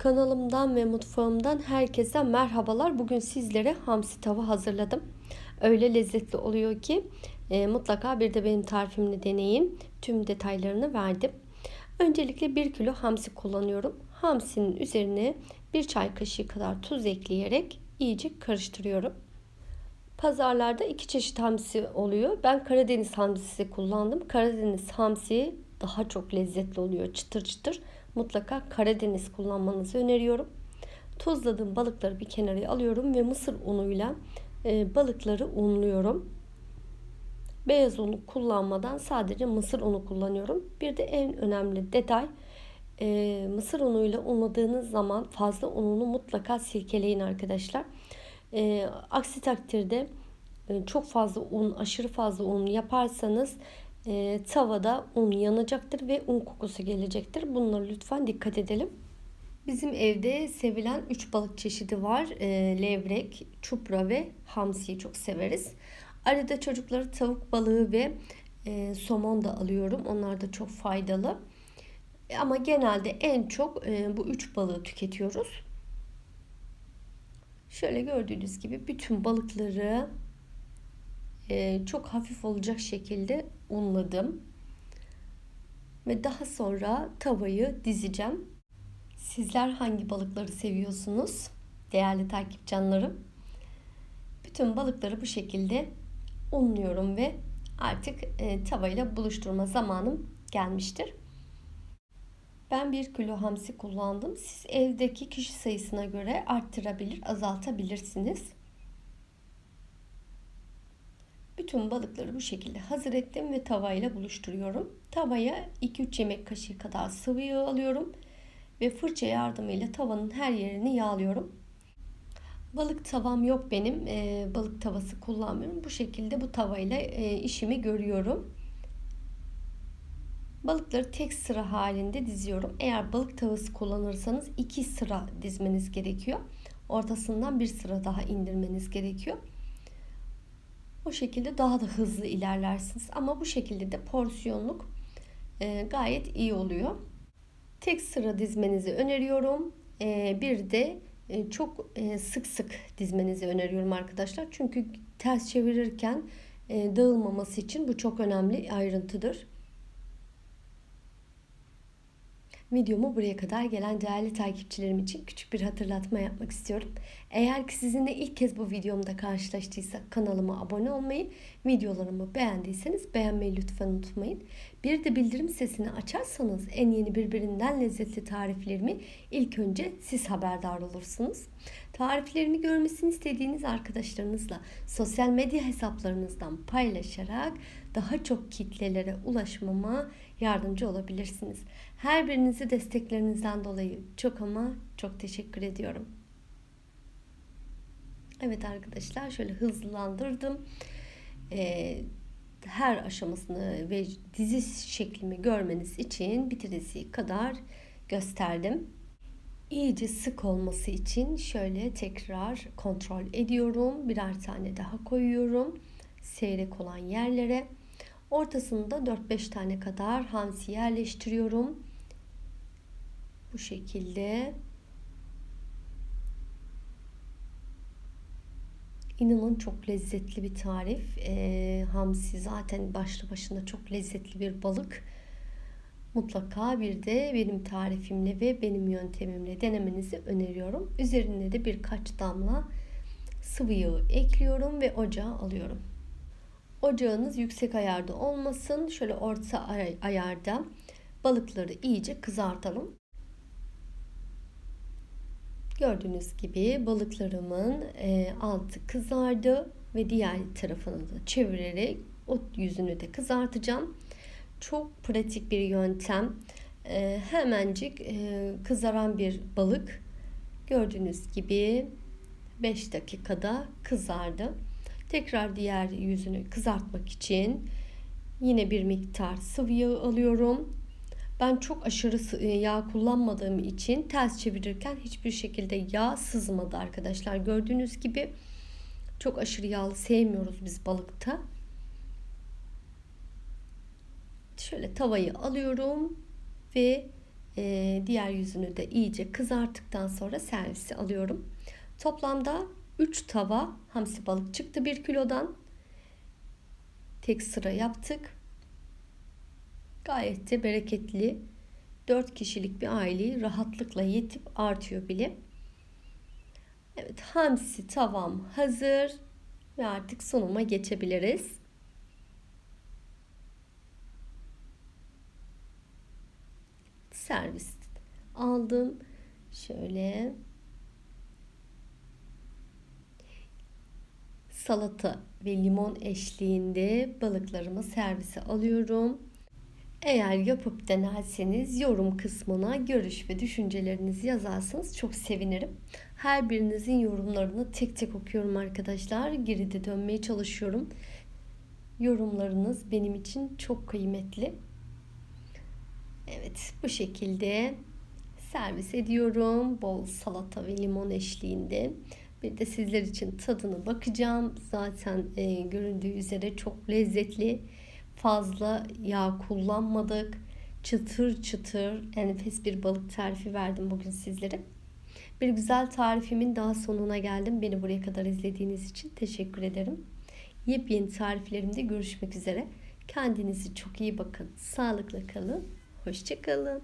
Kanalımdan ve mutfağımdan herkese merhabalar. Bugün sizlere hamsi tava hazırladım. Öyle lezzetli oluyor ki e, mutlaka bir de benim tarifimle deneyin. Tüm detaylarını verdim. Öncelikle 1 kilo hamsi kullanıyorum. Hamsinin üzerine 1 çay kaşığı kadar tuz ekleyerek iyice karıştırıyorum. Pazarlarda iki çeşit hamsi oluyor. Ben Karadeniz hamsisi kullandım. Karadeniz hamsi daha çok lezzetli oluyor. Çıtır çıtır. Mutlaka Karadeniz kullanmanızı öneriyorum. Tuzladığım balıkları bir kenara alıyorum ve mısır unuyla e, balıkları unluyorum. Beyaz unu kullanmadan sadece mısır unu kullanıyorum. Bir de en önemli detay e, mısır unuyla unladığınız zaman fazla ununu mutlaka silkeleyin arkadaşlar. E, aksi takdirde e, çok fazla un, aşırı fazla un yaparsanız e, tavada un yanacaktır ve un kokusu gelecektir. Bunlara lütfen dikkat edelim. Bizim evde sevilen 3 balık çeşidi var. E, levrek, çupra ve hamsiyi çok severiz. Arada çocukları tavuk balığı ve e, somon da alıyorum. Onlar da çok faydalı. Ama genelde en çok e, bu üç balığı tüketiyoruz. Şöyle gördüğünüz gibi bütün balıkları e, çok hafif olacak şekilde unladım. Ve daha sonra tavayı dizeceğim. Sizler hangi balıkları seviyorsunuz? Değerli takip canlarım. Bütün balıkları bu şekilde unluyorum ve artık e, tavayla buluşturma zamanım gelmiştir. Ben 1 kilo hamsi kullandım. Siz evdeki kişi sayısına göre arttırabilir, azaltabilirsiniz. Bütün balıkları bu şekilde hazır ettim ve tavayla buluşturuyorum. Tavaya 2-3 yemek kaşığı kadar sıvı yağ alıyorum ve fırça yardımıyla tavanın her yerini yağlıyorum. Balık tavam yok benim. E, balık tavası kullanmıyorum. Bu şekilde bu tavayla e, işimi görüyorum. Balıkları tek sıra halinde diziyorum. Eğer balık tavası kullanırsanız iki sıra dizmeniz gerekiyor. Ortasından bir sıra daha indirmeniz gerekiyor. O şekilde daha da hızlı ilerlersiniz. Ama bu şekilde de porsiyonluk e, gayet iyi oluyor. Tek sıra dizmenizi öneriyorum. E, bir de e, çok sık sık dizmenizi öneriyorum arkadaşlar. Çünkü ters çevirirken dağılmaması için bu çok önemli ayrıntıdır. Videomu buraya kadar gelen değerli takipçilerim için küçük bir hatırlatma yapmak istiyorum. Eğer ki sizinle ilk kez bu videomda karşılaştıysak kanalıma abone olmayı, videolarımı beğendiyseniz beğenmeyi lütfen unutmayın. Bir de bildirim sesini açarsanız en yeni birbirinden lezzetli tariflerimi ilk önce siz haberdar olursunuz. Tariflerimi görmesini istediğiniz arkadaşlarınızla sosyal medya hesaplarınızdan paylaşarak daha çok kitlelere ulaşmama yardımcı olabilirsiniz. Her birinizi desteklerinizden dolayı çok ama çok teşekkür ediyorum. Evet arkadaşlar şöyle hızlandırdım. Ee, her aşamasını ve dizi şeklimi görmeniz için bitirisi kadar gösterdim. İyice sık olması için şöyle tekrar kontrol ediyorum. Birer tane daha koyuyorum. Seyrek olan yerlere. Ortasında 4-5 tane kadar hamsi yerleştiriyorum. Bu şekilde. İnanın çok lezzetli bir tarif. E, hamsi zaten başlı başına çok lezzetli bir balık. Mutlaka bir de benim tarifimle ve benim yöntemimle denemenizi öneriyorum. Üzerine de birkaç damla sıvı yağı ekliyorum ve ocağa alıyorum. Ocağınız yüksek ayarda olmasın. Şöyle orta ayarda balıkları iyice kızartalım. Gördüğünüz gibi balıklarımın e, altı kızardı ve diğer tarafını da çevirerek o yüzünü de kızartacağım. Çok pratik bir yöntem. E, hemencik e, kızaran bir balık. Gördüğünüz gibi 5 dakikada kızardı. Tekrar diğer yüzünü kızartmak için yine bir miktar sıvı yağ alıyorum. Ben çok aşırı e, yağ kullanmadığım için ters çevirirken hiçbir şekilde yağ sızmadı arkadaşlar. Gördüğünüz gibi çok aşırı yağlı sevmiyoruz biz balıkta. Şöyle tavayı alıyorum ve e, diğer yüzünü de iyice kızarttıktan sonra servise alıyorum. Toplamda 3 tava hamsi balık çıktı 1 kilodan. Tek sıra yaptık. Gayet de bereketli. 4 kişilik bir aileyi rahatlıkla yetip artıyor bile. Evet hamsi tavam hazır ve artık sunuma geçebiliriz. Servis aldım. Şöyle salata ve limon eşliğinde balıklarımı servise alıyorum. Eğer yapıp denerseniz yorum kısmına görüş ve düşüncelerinizi yazarsanız çok sevinirim. Her birinizin yorumlarını tek tek okuyorum arkadaşlar. Geride dönmeye çalışıyorum. Yorumlarınız benim için çok kıymetli. Evet bu şekilde servis ediyorum. Bol salata ve limon eşliğinde. Bir de sizler için tadına bakacağım. Zaten e, göründüğü üzere çok lezzetli. Fazla yağ kullanmadık. Çıtır çıtır enfes bir balık tarifi verdim bugün sizlere. Bir güzel tarifimin daha sonuna geldim. Beni buraya kadar izlediğiniz için teşekkür ederim. Yepyeni tariflerimde görüşmek üzere. Kendinize çok iyi bakın. Sağlıkla kalın. Hoşçakalın.